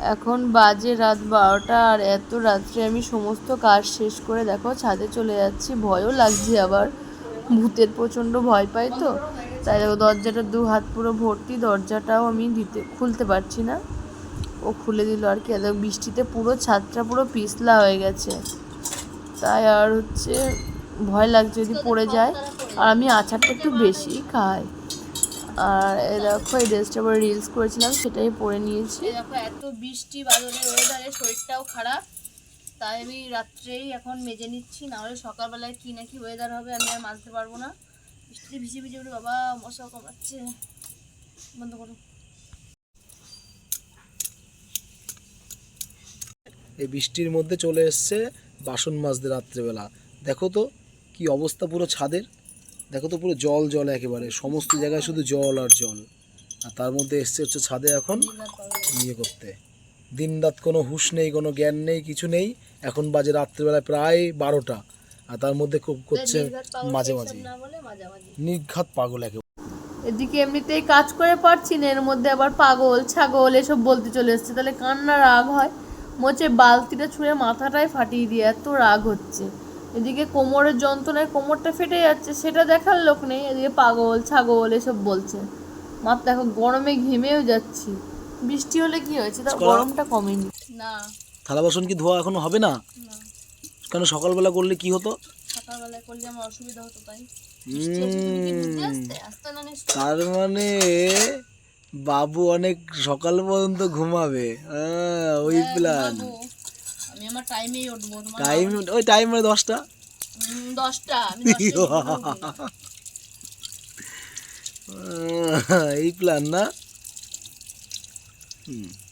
এখন বাজে রাত বারোটা আর এত রাত্রে আমি সমস্ত কাজ শেষ করে দেখো ছাদে চলে যাচ্ছি। ভয়ও লাগছে আবার। ভূতের প্রচণ্ড ভয় পাই তো। তাই দেখো দরজাটা দু হাত পুরো ভর্তি, দরজাটাও আমি দিতে, খুলতে পারছি না। ও খুলে দিল আর কি। দেখো বৃষ্টিতে পুরো ছাদটা পুরো পিছলা হয়ে গেছে। তাই আর হচ্ছে ভয় লাগছে যদি পড়ে যায়। আর আমি আচারটা একটু বেশি খাই। আর এই দেখো এই ড্রেসটা পরে রিলস করেছিলাম সেটাই পরে নিয়েছি। দেখো এত বৃষ্টি বাদলের ওয়েদারে শরীরটাও খারাপ। তাই আমি রাত্রেই এখন মেজে নিচ্ছি না হলে সকালবেলায় কি না কি ওয়েদার হবে আমি আর মাজতে পারব না। বৃষ্টিতে ভিজে ভিজে উঠে বাবা মশা কমাচ্ছে বন্ধ করো। এই বৃষ্টির মধ্যে চলে এসছে বাসন মাজতে রাত্রেবেলা। দেখো তো কি অবস্থা পুরো ছাদের। দেখো তো পুরো জল জল একেবারে। সমস্ত জায়গায় শুধু জল আর জল। আর তার মধ্যে এসছে হচ্ছে ছাদে এখন ইয়ে করতে। দিন রাত কোনো হুঁশ নেই কোনো জ্ঞান নেই কিছু নেই। এখন বাজে রাত্রেবেলা প্রায় বারোটা। আর তার মধ্যে খুব করছে মাঝে মাঝে নির্ঘাত পাগল একেবারে। এদিকে এমনিতেই কাজ করে পারছি না এর মধ্যে আবার পাগল ছাগল এসব বলতে চলে এসছে। তাহলে কান্না রাগ হয়? মোচে বালতিটা ছুঁড়ে মাথাটাই ফাটিয়ে দিয়ে এত রাগ হচ্ছে। এদিকে কোমরের যন্ত্রণায় কোমরটা ফেটে যাচ্ছে সেটা দেখার লোক নেই এদিকে পাগল ছাগল এসব বলছে। মাথা দেখো গরমে ঘেমেও যাচ্ছি। বৃষ্টি হলে কি হয়েছে? তা গরমটা কমেনি। না। থালা বাসন কি ধোয়া এখনও হবে না? না। কেন সকালবেলা করলে কি হতো? সকালবেলায় করলে আমার অসুবিধা হতো তাই। তার মানে বাবু অনেক সকাল পর্যন্ত ঘুমাবে। আহ, ওই প্ল্যান আমি আমার টাইমেই উঠবো টাইম ওই টাইম মানে দশটা দশটা এই প্ল্যান না? হুম।